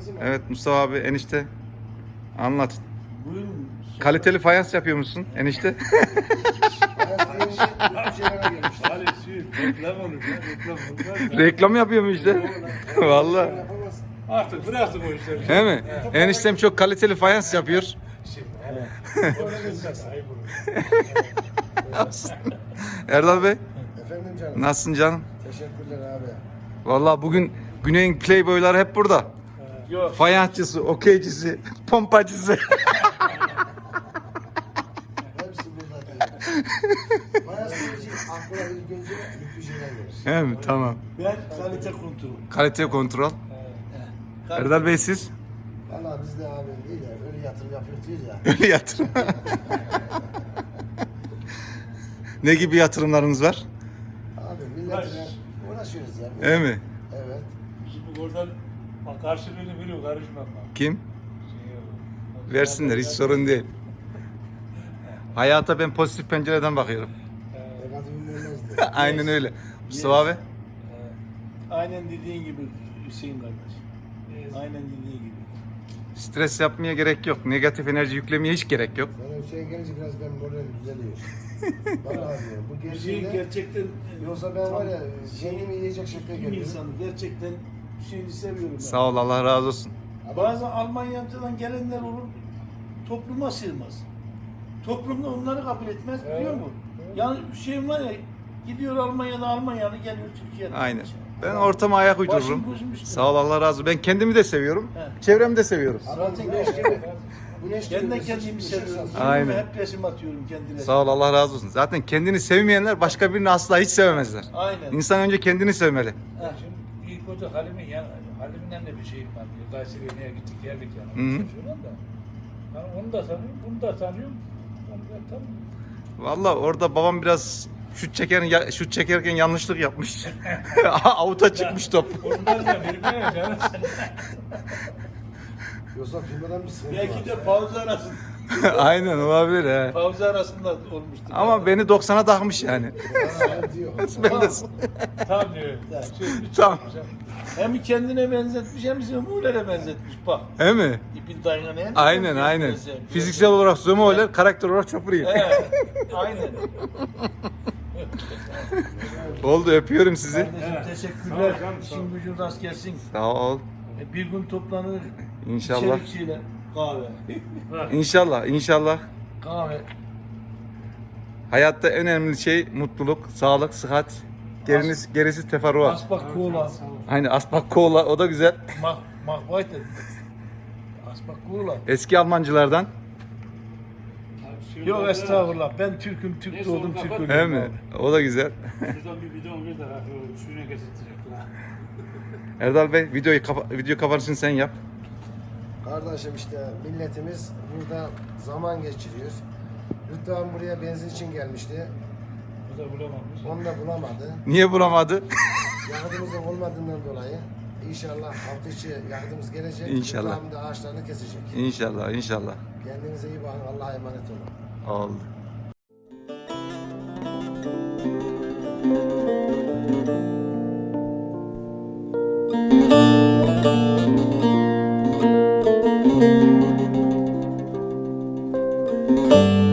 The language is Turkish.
zaman? Evet Mustafa abi enişte anlat. Bugün Kaliteli fayans yapıyor musun enişte? Şu reklam yapıyor mu işte? Vallahi. Artık bıraktım o işleri. Değil mi? Eniştem çok kaliteli fayans yapıyor. Erdal Bey Efendim canım. nasılsın canım? Teşekkürler abi. Vallahi bugün Güney'in playboyları hep burada. Yok. Fayansçısı, okeycisi, pompacısı. Hepsi burada değil. Hayat deyince aklına ilk önce mutlu şeyler gelir. He mi? Tamam. Ben kalite kontrol. Kalite kontrol. Erdal Bey siz? Valla biz de abi değil ya öyle yatırım yapıyoruz değil ya. Öyle yatırım. ne gibi yatırımlarınız var? Abi milletine uğraşıyoruz ya. He mi? Oradan bak karşılığını veriyor karışmam ben. Kim? Şey. Versinler hiç sorun değil. Hayata ben pozitif pencereden bakıyorum. Ee, olmazdı. Aynen öyle. Mustafa abi? Aynen dediğin gibi Hüseyin kardeş. Aynen dediğin gibi. Stres yapmaya gerek yok. Negatif enerji yüklemeye hiç gerek yok. Bana Hüseyin gelince biraz ben moralim düzeliyor. Bana abi bu Hüseyin gerçeğinde gerçekten yoksa ben var ya şeyimi yiyecek şekle Kim geliyorum. insanı gerçekten Hüseyin'i seviyorum ben. Sağ ol Allah razı olsun. Bazen Almanya'dan gelenler olur topluma sığmaz. Toplumda onları kabul etmez biliyor musun? Yani Hüseyin var ya gidiyor Almanya'da Almanyalı geliyor Türkiye'de. Aynen. Ben ortama ayak uydururum. Sağ ol Allah razı olsun. Ben kendimi de seviyorum. He. Çevremi de seviyoruz. Zaten güneş. Ben de kendimi seviyorum. Aynen. Hep resim atıyorum kendine. Sağ ol Allah razı olsun. Zaten kendini sevmeyenler başka birini asla hiç sevemezler. Aynen. İnsan önce kendini sevmeli. Heh. Hoca Halim'in ya Halim'den de bir şeyim var diyor. Kayseri'ye gittik geldik yani. Hı hı. Da. Ben onu da tanıyorum, bunu da tanıyorum. Onu da tanıyorum. Vallahi orada babam biraz şut çeker ya, şut çekerken yanlışlık yapmış. Avuta çıkmış top. Ondan da vermiyor canım. Yoksa filmden bir sıkıntı Belki var. de pauza arasında, Aynen olabilir he. pauza arasında olmuştur. Ama beni 90'a takmış yani. Ben de Tam diyor. Şey, Tamam. Hem kendine benzetmiş hem Zümrüt'e benzetmiş bak. He mi? İpin dayına Aynen aynen. Fiziksel olarak öyle, karakter olarak çok iyi. Evet, aynen. Oldu öpüyorum sizi. Kardeşim teşekkürler. Sağ ol canım, sağ ol. İşin gücün rast gelsin. Sağ ol. E, Bir gün toplanır. İnşallah. içerikçiyle kahve. İnşallah, inşallah. kahve. Hayatta en önemli şey mutluluk, sağlık, sıhhat. Gerisi, gerisi teferruat. Asbak kola. Aynen aspak kola o da güzel. Mah, mahvayt et. Asbak kola. Eski Almancılardan. Yok estağfurullah. Ben Türk'üm, Türk Neyse, doğdum, Türk ölüyorum mi? abi. O da güzel. Şuradan bir bidon ver de suyuna getirtecekler. Erdal Bey videoyu kapa video kapanışını sen yap. Kardeşim işte milletimiz burada zaman geçiriyor. Lütfen buraya benzin için gelmişti. O da bulamamış. Onu da bulamadı. Niye bulamadı? Yakıtımızın olmadığından dolayı inşallah hafta içi yakıtımız gelecek. İnşallah. Lütfen de ağaçlarını kesecek. İnşallah, inşallah. Kendinize iyi bakın. Allah'a emanet olun. Oldu. Thank you. Música